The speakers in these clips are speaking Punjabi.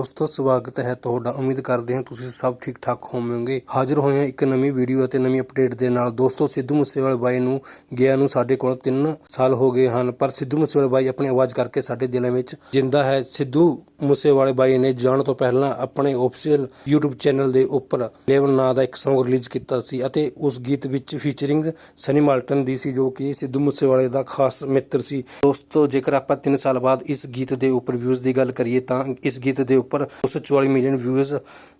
ਦੋਸਤੋ, ਸਵਾਗਤ ਹੈ ਤੁਹਾਡਾ। ਉਮੀਦ ਕਰਦੇ ਹਾਂ ਤੁਸੀਂ ਸਭ ਠੀਕ ਠਾਕ ਹੋਵੋਗੇ। ਹਾਜ਼ਰ ਹੋਏ ਹਾਂ ਇੱਕ ਨਵੀਂ ਵੀਡੀਓ ਅਤੇ ਨਵੀਂ ਅਪਡੇਟ ਦੇ ਨਾਲ। ਦੋਸਤੋ, ਸਿੱਧੂ ਮੂਸੇਵਾਲੇ ਬਾਈ ਨੂੰ ਗਿਆ ਨੂੰ ਸਾਡੇ ਕੋਲ 3 ਸਾਲ ਹੋ ਗਏ ਹਨ, ਪਰ ਸਿੱਧੂ ਮੂਸੇਵਾਲੇ ਬਾਈ ਆਪਣੀ ਆਵਾਜ਼ ਕਰਕੇ ਸਾਡੇ ਦਿਲਾਂ ਵਿੱਚ ਜਿੰਦਾ ਹੈ। ਸਿੱਧੂ ਮੂਸੇਵਾਲੇ ਬਾਈ ਨੇ ਜਾਣ ਤੋਂ ਪਹਿਲਾਂ ਆਪਣੇ ਆਫੀਸ਼ੀਅਲ YouTube ਚੈਨਲ ਦੇ ਉੱਪਰ ਲੇਵਲ ਨਾਂ ਦਾ ਇੱਕ Song ਰਿਲੀਜ਼ ਕੀਤਾ ਸੀ ਅਤੇ ਉਸ ਗੀਤ ਵਿੱਚ ਫੀਚਰਿੰਗ ਸਨੀ ਮਾਲਟਨ ਦੀ ਸੀ, ਜੋ ਕਿ ਸਿੱਧੂ ਮੂਸੇਵਾਲੇ ਦਾ ਖਾਸ ਮਿੱਤਰ ਸੀ। ਦੋਸਤੋ, ਜੇਕਰ ਆਪਾਂ 3 ਸਾਲ ਬਾਅਦ ਇਸ ਗੀਤ ਦੇ ਉੱਪਰ ਵਿਊਜ਼ ਦੀ ਗੱਲ ਕਰੀਏ ਤਾਂ ਇਸ ਗੀਤ ਦੇ ਉੱਪਰ 244 ਮਿਲੀਅਨ ਵਿਊਜ਼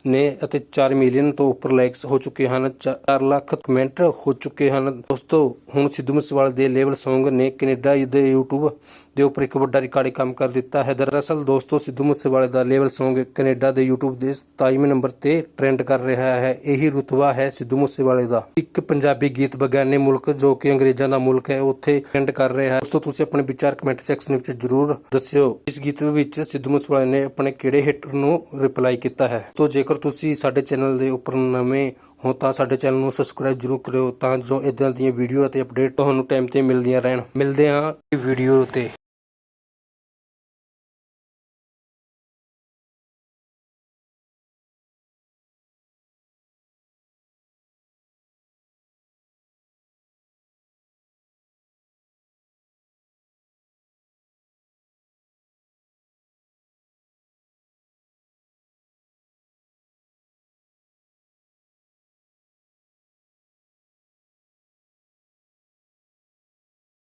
ਨੇ ਅਤੇ 4 ਮਿਲੀਅਨ ਤੋਂ ਉੱਪਰ ਲਾਈਕਸ ਹੋ ਚੁੱਕੇ ਹਨ। 4 ਲੱਖ ਕਮੈਂਟ ਹੋ ਚੁੱਕੇ ਹਨ। ਦੋਸਤੋ, ਹੁਣ ਸਿੱਧੂ ਮੂਸੇਵਾਲੇ ਦੇ ਲੇਵਲ Song ਨੇ ਕੈਨੇਡਾ ਦੇ YouTube ਦੇ ਉੱਪਰ ਇੱਕ ਵੱਡਾ ਰਿਕਾਰਡਿੰਗ ਕੰਮ ਕਰ ਦਿੱਤਾ ਹੈ। ਦਰਅਸਲ ਦੋਸਤੋ, ਸਿੱਧੂ ਮੂਸੇਵਾਲੇ ਦਾ ਲੇਵਲ Song ਕੈਨੇਡਾ ਦੇ YouTube ਦੇ 27ਵੇਂ ਨੰਬਰ ਤੇ ਟ੍ਰੈਂਡ ਕਰ ਰਿਹਾ ਹੈ। ਇਹੀ ਰੁਤਬਾ ਹੈ ਸਿੱਧੂ ਮੂਸੇਵਾਲੇ ਦਾ। ਇੱਕ ਪੰਜਾਬੀ ਗੀਤ ਬਗਾਨੇ ਮੁਲਕ ਜੋ ਕਿ ਅੰਗਰੇਜ਼ਾਂ ਦਾ ਮੁਲਕ ਹੈ, ਉੱਥੇ ਟ੍ਰੈਂਡ ਕਰ ਰਿਹਾ ਹੈ। ਦੋਸਤੋ, ਤੁਸੀਂ ਆਪਣੇ ਵਿਚਾਰ ਕਮੈਂਟ ਸੈਕਸ਼ਨ ਵਿੱਚ ਜਰੂਰ ਦੱਸਿਓ। ਇਸ ਗੀਤ ਵਿੱਚ ਸਿੱਧੂ ਮੂਸੇਵਾਲੇ ਨੇ ਆਪਣੇ ਕਿਹੜੇ ਹਿੱਟਰ ਨੂੰ ਰਿਪਲਾਈ ਕੀਤਾ ਹੈ। ਤੋਂ ਜੇਕਰ ਤੁਸੀਂ ਸਾਡੇ ਚੈਨਲ ਦੇ ਉੱਪਰ ਨਵੇਂ ਹੋ ਤਾਂ ਸਾਡੇ ਚੈਨਲ ਨੂੰ ਸਬਸਕ੍ਰਾਈਬ ਜਰੂਰ ਕਰਿਓ ਤਾਂ ਜੋ ਇਦਾਂ ਦੀਆਂ ਵੀਡੀਓ ਅਤੇ ਅਪਡੇਟ ਤੁਹਾਨੂੰ ਟਾਈਮ ਤੇ ਮਿਲਦੀਆਂ ਰਹਿਣ। ਮਿਲਦੇ ਹਾਂ ਵੀਡੀਓ ਤੇ।